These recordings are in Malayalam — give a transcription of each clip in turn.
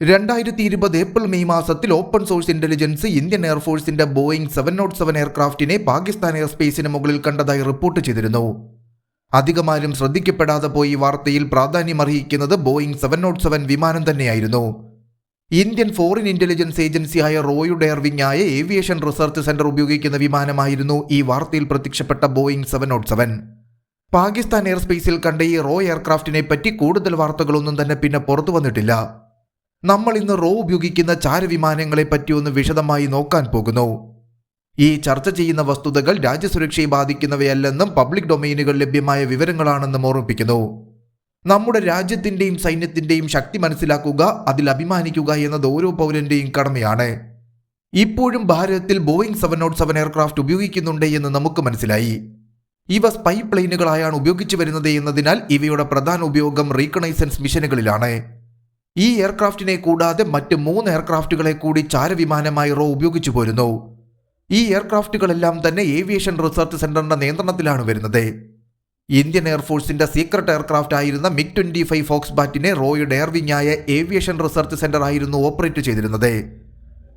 രണ്ടായിരത്തി ഇരുപത് ഏപ്രിൽ മെയ് മാസത്തിൽ ഓപ്പൺ സോഴ്സ് ഇന്റലിജൻസ് ഇന്ത്യൻ എയർഫോഴ്സിന്റെ ബോയിംഗ് സെവൻ നോട്ട് സെവൻ എയർക്രാഫ്റ്റിനെ പാകിസ്ഥാൻ എയർസ്പേസിന് മുകളിൽ കണ്ടതായി റിപ്പോർട്ട് ചെയ്തിരുന്നു. അധികമാരും ശ്രദ്ധിക്കപ്പെടാതെ പോയി വാർത്തയിൽ പ്രാധാന്യമർഹിക്കുന്നത് ബോയിങ് സെവൻ നോട്ട് സെവൻ വിമാനം തന്നെയായിരുന്നു. ഇന്ത്യൻ ഫോറിൻ ഇന്റലിജൻസ് ഏജൻസിയായ റോയുടെ എയർവിംഗായ ഏവിയേഷൻ റിസർച്ച് സെന്റർ ഉപയോഗിക്കുന്ന വിമാനമായിരുന്നു ഈ വാർത്തയിൽ പ്രത്യക്ഷപ്പെട്ട Boeing seven naught seven. Pakistan എയർസ്പേസിൽ കണ്ട ഈ റോ എയർക്രാഫ്റ്റിനെ പറ്റി കൂടുതൽ വാർത്തകളൊന്നും തന്നെ പിന്നെ പുറത്തു വന്നിട്ടില്ല. നമ്മൾ ഇന്ന് റോ ഉപയോഗിക്കുന്ന ചാരവിമാനങ്ങളെ പറ്റി ഒന്ന് വിശദമായി നോക്കാൻ പോകുന്നു. ഈ ചർച്ച ചെയ്യുന്ന വസ്തുതകൾ രാജ്യസുരക്ഷയെ ബാധിക്കുന്നവയല്ലെന്നും പബ്ലിക് ഡൊമൈനുകൾ ലഭ്യമായ വിവരങ്ങളാണെന്നും ഓർമ്മിപ്പിക്കുന്നു. നമ്മുടെ രാജ്യത്തിന്റെയും സൈന്യത്തിന്റെയും ശക്തി മനസ്സിലാക്കുക അതിൽ അഭിമാനിക്കുക എന്നത് ഓരോ പൗരന്റെയും കടമയാണ്. ഇപ്പോഴും ഭാരതത്തിൽ Boeing seven naught seven aircraft ഉപയോഗിക്കുന്നുണ്ട് എന്ന് നമുക്ക് മനസ്സിലായി. ഇവ സ്പൈ പ്ലെയിനുകളായാണ് ഉപയോഗിച്ചു വരുന്നത് എന്നതിനാൽ ഇവയുടെ പ്രധാന ഉപയോഗം റീകണൈസൻസ് മിഷനുകളിലാണ്. ഈ എയർക്രാഫ്റ്റിനെ കൂടാതെ മറ്റ് മൂന്ന് എയർക്രാഫ്റ്റുകളെ കൂടി ചാരവിമാനമായി റോ ഉപയോഗിച്ചു പോരുന്നു. ഈ എയർക്രാഫ്റ്റുകളെല്ലാം തന്നെ ഏവിയേഷൻ റിസർച്ച് സെന്ററിന്റെ നിയന്ത്രണത്തിലാണ് വരുന്നത്. ഇന്ത്യൻ എയർഫോഴ്സിന്റെ സീക്രട്ട് എയർക്രാഫ്റ്റ് ആയിരുന്ന മിഗ് ട്വന്റി ഫൈവ് ഫോക്സ് ബാറ്റിനെ റോയുടെ എയർവിംഗായ ഏവിയേഷൻ റിസർച്ച് സെന്റർ ആയിരുന്നു ഓപ്പറേറ്റ് ചെയ്തിരുന്നത്.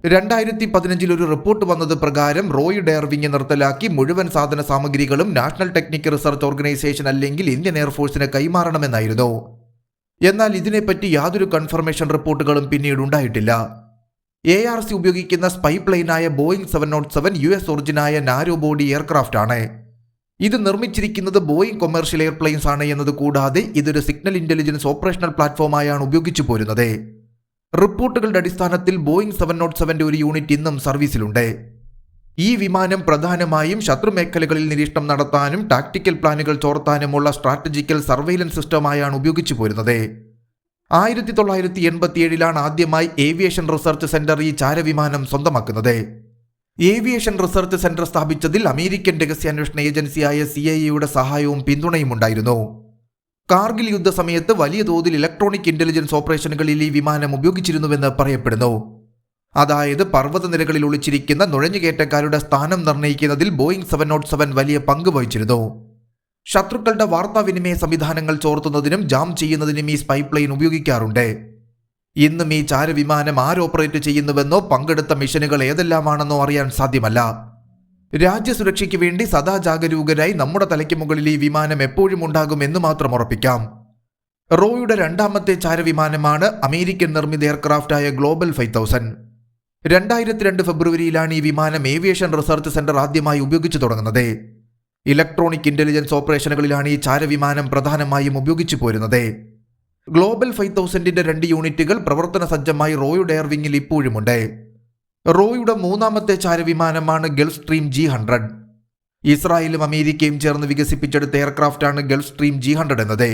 രണ്ടായിരത്തി പതിനഞ്ചിൽ ഒരു റിപ്പോർട്ട് വന്നത് പ്രകാരം റോയുടെ എയർവിംഗ് നിർത്തലാക്കി മുഴുവൻ സാധന സാമഗ്രികളും നാഷണൽ ടെക്നിക്കൽ റിസർച്ച് ഓർഗനൈസേഷൻ അല്ലെങ്കിൽ ഇന്ത്യൻ എയർഫോഴ്സിന് കൈമാറണമെന്നായിരുന്നു. എന്നാൽ ഇതിനെപ്പറ്റി യാതൊരു കൺഫർമേഷൻ റിപ്പോർട്ടുകളും പിന്നീട് ഉണ്ടായിട്ടില്ല. എ ആർ സി ഉപയോഗിക്കുന്ന spy പ്ലെയിനായ Boeing seven naught seven U S ഒറിജിനായ narrow body aircraft ആണ്. ഇത് നിർമ്മിച്ചിരിക്കുന്നത് ബോയിങ് കൊമേഴ്ഷ്യൽ എയർപ്ലെയിൻസ് ആണ് എന്നത് കൂടാതെ ഇതൊരു സിഗ്നൽ ഇന്റലിജൻസ് ഓപ്പറേഷണൽ പ്ലാറ്റ്ഫോമായാണ് ഉപയോഗിച്ചു പോരുന്നത്. റിപ്പോർട്ടുകളുടെ അടിസ്ഥാനത്തിൽ ബോയിങ് സെവൻ നോട്ട് സെവന്റെ ഒരു യൂണിറ്റ് ഇന്നും സർവീസിലുണ്ട് ഈ വിമാനം പ്രധാനമായും ശത്രുമേഖലകളിൽ നിരീക്ഷണം നടത്താനും ടാക്ടിക്കൽ പ്ലാനുകൾ ചോർത്താനുമുള്ള സ്ട്രാറ്റജിക്കൽ സർവൈലൻസ് സിസ്റ്റമായാണ് ഉപയോഗിച്ചു പോരുന്നത്. ആയിരത്തി തൊള്ളായിരത്തി എൺപത്തിയേഴിലാണ് ആദ്യമായി ഏവിയേഷൻ റിസർച്ച് സെന്റർ ഈ ചാരവിമാനം സ്വന്തമാക്കുന്നത്. ഏവിയേഷൻ റിസർച്ച് സെന്റർ സ്ഥാപിച്ചതിൽ അമേരിക്കൻ രഹസ്യാന്വേഷണ ഏജൻസിയായ സി ഐ എയുടെ സഹായവും പിന്തുണയും ഉണ്ടായിരുന്നു. കാർഗിൽ യുദ്ധസമയത്ത് വലിയ തോതിൽ ഇലക്ട്രോണിക് ഇന്റലിജൻസ് ഓപ്പറേഷനുകളിൽ ഈ വിമാനം ഉപയോഗിച്ചിരുന്നുവെന്ന് പറയപ്പെടുന്നു. അതായത് പർവതനിരകളിൽ ഒളിച്ചിരിക്കുന്ന നുഴഞ്ഞുകയറ്റക്കാരുടെ സ്ഥാനം നിർണയിക്കുന്നതിൽ ബോയിങ് സെവൻ നോട്ട് സെവൻ വലിയ പങ്ക് വഹിച്ചിരുന്നു. ശത്രുക്കളുടെ വാർത്താവിനിമയ സംവിധാനങ്ങൾ ചോർത്തുന്നതിനും ജാം ചെയ്യുന്നതിനും ഈ സ്പൈ ഉപയോഗിക്കാറുണ്ട്. ഇന്നും ഈ ചാരവിമാനം ആര് ഓപ്പറേറ്റ് ചെയ്യുന്നുവെന്നോ പങ്കെടുത്ത മിഷനുകൾ ഏതെല്ലാമാണെന്നോ അറിയാൻ സാധ്യമല്ല. രാജ്യസുരക്ഷയ്ക്ക് വേണ്ടി സദാ ജാഗരൂകരായി നമ്മുടെ തലയ്ക്ക് മുകളിൽ ഈ വിമാനം എപ്പോഴും ഉണ്ടാകും എന്ന് മാത്രം ഉറപ്പിക്കാം. റോയുടെ രണ്ടാമത്തെ ചാരവിമാനമാണ് അമേരിക്കൻ നിർമ്മിത എയർക്രാഫ്റ്റായ ഗ്ലോബൽ ഫൈവ് തൗസൻഡ്. രണ്ടായിരത്തി രണ്ട് ഫെബ്രുവരിയിലാണ് ഈ വിമാനം ഏവിയേഷൻ റിസർച്ച് സെന്റർ ആദ്യമായി ഉപയോഗിച്ചു തുടങ്ങുന്നത്. ഇലക്ട്രോണിക് ഇന്റലിജൻസ് ഓപ്പറേഷനുകളിലാണ് ഈ ചാരവിമാനം പ്രധാനമായും ഉപയോഗിച്ചു പോരുന്നത്. ഗ്ലോബൽ ഫൈവ് തൗസൻഡിന്റെ രണ്ട് യൂണിറ്റുകൾ പ്രവർത്തന സജ്ജമായി റോയുടെ എയർവിംഗിൽ ഇപ്പോഴുമുണ്ട്. റോയുടെ മൂന്നാമത്തെ ചാരവിമാനമാണ് ഗൾഫ് സ്ട്രീം ജി ഹൺഡ്രഡ്. ഇസ്രായേലും അമേരിക്കയും ചേർന്ന് വികസിപ്പിച്ചെടുത്ത എയർക്രാഫ്റ്റ് ആണ് ഗൾഫ് സ്ട്രീം ജി ഹൺഡ്രഡ് എന്നത്.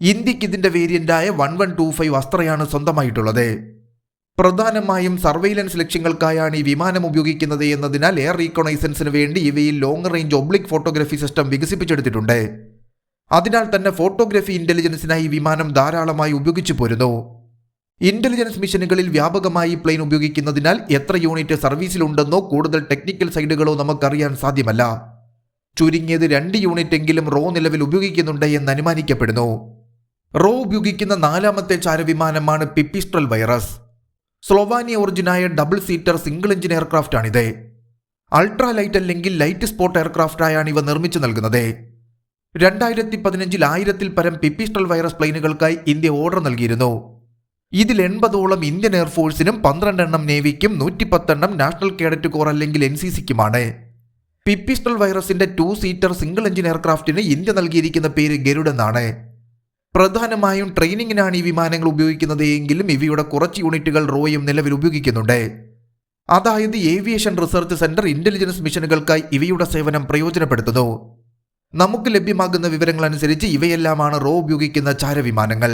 ഇന്ത്യയ്ക്ക് ഇതിന്റെ വേരിയന്റായ വൺ വൺ ടു ഫൈവ് അസ്ത്രയാണ് സ്വന്തമായിട്ടുള്ളത്. പ്രധാനമായും സർവൈലൻസ് ലക്ഷ്യങ്ങൾക്കായാണ് ഈ വിമാനം ഉപയോഗിക്കുന്നത് എന്നതിനാൽ എയർ റീകോണൈസൻസിന് വേണ്ടി ഇവയിൽ long range oblique photography system വികസിപ്പിച്ചെടുത്തിട്ടുണ്ട്. അതിനാൽ തന്നെ ഫോട്ടോഗ്രഫി ഇന്റലിജൻസിനായി വിമാനം ധാരാളമായി ഉപയോഗിച്ചു പോരുന്നു. ഇന്റലിജൻസ് മിഷനുകളിൽ വ്യാപകമായി പ്ലെയിൻ ഉപയോഗിക്കുന്നതിനാൽ എത്ര യൂണിറ്റ് സർവീസിലുണ്ടെന്നോ കൂടുതൽ ടെക്നിക്കൽ സൈഡുകളോ നമുക്കറിയാൻ സാധ്യമല്ല. ചുരുങ്ങിയത് രണ്ട് യൂണിറ്റ് എങ്കിലും റോ നിലവിൽ ഉപയോഗിക്കുന്നുണ്ട് എന്ന് അനുമാനിക്കപ്പെടുന്നു. റോ ഉപയോഗിക്കുന്ന നാലാമത്തെ ചാരവിമാനമാണ് Pipistrel Virus Slovenia ഒറിജിനായ double seater single engine aircraft ആണിത് അൾട്രാ ലൈറ്റ് അല്ലെങ്കിൽ ലൈറ്റ് സ്പോട്ട് എയർക്രാഫ്റ്റായാണ് ഇവ നിർമ്മിച്ചു നൽകുന്നത്. രണ്ടായിരത്തി പതിനഞ്ചിൽ ആയിരത്തിൽ പരം പിപ്പിസ്റ്റൽ വൈറസ് പ്ലെയിനുകൾക്കായി ഇന്ത്യ ഓർഡർ നൽകിയിരുന്നു. ഇതിൽ എൺപതോളം ഇന്ത്യൻ എയർഫോഴ്സിനും പന്ത്രണ്ടെണ്ണം നേവിക്കും നൂറ്റിപ്പത്തെണ്ണം നാഷണൽ കേഡറ്റ് കോർ അല്ലെങ്കിൽ എൻ സി സിക്കുമാണ്. പിപ്പിസ്റ്റൽ വൈറസിന്റെ ടു സീറ്റർ സിംഗിൾ എഞ്ചിൻ എയർക്രാഫ്റ്റിന് ഇന്ത്യ നൽകിയിരിക്കുന്ന പേര് ഗരുഡ് എന്നാണ് പ്രധാനമായും ട്രെയിനിങ്ങിനാണ് ഈ വിമാനങ്ങൾ ഉപയോഗിക്കുന്നത് എങ്കിലും ഇവയുടെ കുറച്ച് യൂണിറ്റുകൾ റോയും നിലവിൽ ഉപയോഗിക്കുന്നുണ്ട്. അതായത് ഏവിയേഷൻ റിസർച്ച് സെന്റർ ഇന്റലിജൻസ് മിഷനുകൾക്കായി ഇവയുടെ സേവനം പ്രയോജനപ്പെടുത്തുന്നു. നമുക്ക് ലഭ്യമാകുന്ന വിവരങ്ങൾ അനുസരിച്ച് ഇവയെല്ലാമാണ് റോ ഉപയോഗിക്കുന്ന ചാരവിമാനങ്ങൾ.